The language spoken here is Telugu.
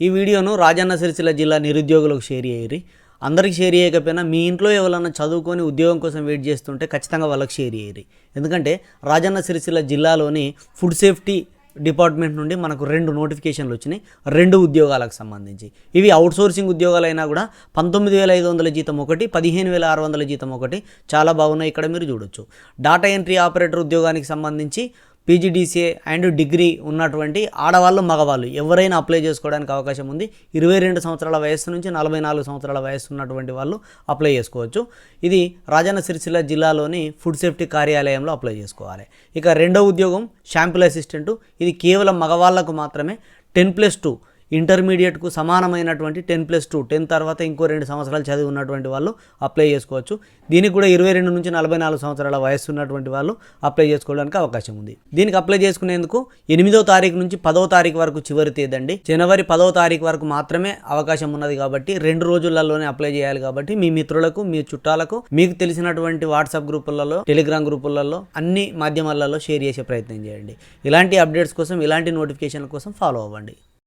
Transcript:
ఈ వీడియోను రాజన్న సిరిసిల్ల జిల్లా నిరుద్యోగులకు షేర్ చేయరి అందరికి షేర్ చేయకపోయినా మీ ఇంట్లో ఎవరైనా చదువుకొని ఉద్యోగం కోసం వెయిట్ చేస్తుంటే ఖచ్చితంగా వాళ్ళకి షేర్ చేయరు ఎందుకంటే రాజన్న సిరిసిల్ల జిల్లాలోని ఫుడ్ సేఫ్టీ డిపార్ట్మెంట్ నుండి మనకు రెండు నోటిఫికేషన్లు వచ్చినాయి. రెండు ఉద్యోగాలకు సంబంధించి. ఇవి అవుట్సోర్సింగ్ ఉద్యోగాలైనా కూడా పంతొమ్మిది వేల ఐదు వందల జీతం ఒకటి పదిహేను వేల ఆరు వందల జీతం ఒకటి. చాలా బాగున్నాయి. ఇక్కడ మీరు చూడొచ్చు. డాటా ఎంట్రీ ఆపరేటర్ ఉద్యోగానికి సంబంధించి పీజీడీసీఏ అండ్ డిగ్రీ ఉన్నటువంటి ఆడవాళ్ళు మగవాళ్ళు ఎవరైనా అప్లై చేసుకోవడానికి అవకాశం ఉంది. ఇరవై రెండు సంవత్సరాల వయస్సు నుంచి నలభై నాలుగు సంవత్సరాల వయస్సు ఉన్నటువంటి వాళ్ళు అప్లై చేసుకోవచ్చు. ఇది రాజన్న సిరిసిల్ల జిల్లాలోని ఫుడ్ సేఫ్టీ కార్యాలయంలో అప్లై చేసుకోవాలి. ఇక రెండో ఉద్యోగం షాంపుల్ అసిస్టెంటు. ఇది కేవలం మగవాళ్ళకు మాత్రమే. టెన్ ప్లస్ టూ ఇంటర్మీడియట్కు సమానమైనటువంటి టెన్ ప్లస్ టూ టెన్ తర్వాత ఇంకో రెండు సంవత్సరాలు చదివి ఉన్నటువంటి వాళ్ళు అప్లై చేసుకోవచ్చు. దీనికి కూడా ఇరవై రెండు నుంచి నలభై నాలుగు సంవత్సరాల వయస్సు ఉన్నటువంటి వాళ్ళు అప్లై చేసుకోవడానికి అవకాశం ఉంది. దీనికి అప్లై చేసుకునేందుకు ఎనిమిదో తారీఖు నుంచి పదో తారీఖు వరకు చివరి తేదండి. జనవరి పదో తారీఖు వరకు మాత్రమే అవకాశం ఉన్నది కాబట్టి రెండు రోజులలోనే అప్లై చేయాలి కాబట్టి మీ మిత్రులకు మీ చుట్టాలకు మీకు తెలిసినటువంటి వాట్సాప్ గ్రూపులలో టెలిగ్రామ్ గ్రూపులలో అన్ని మాధ్యమాలలో షేర్ చేసే ప్రయత్నం చేయండి. ఇలాంటి అప్డేట్స్ కోసం ఇలాంటి నోటిఫికేషన్ల కోసం ఫాలో అవ్వండి.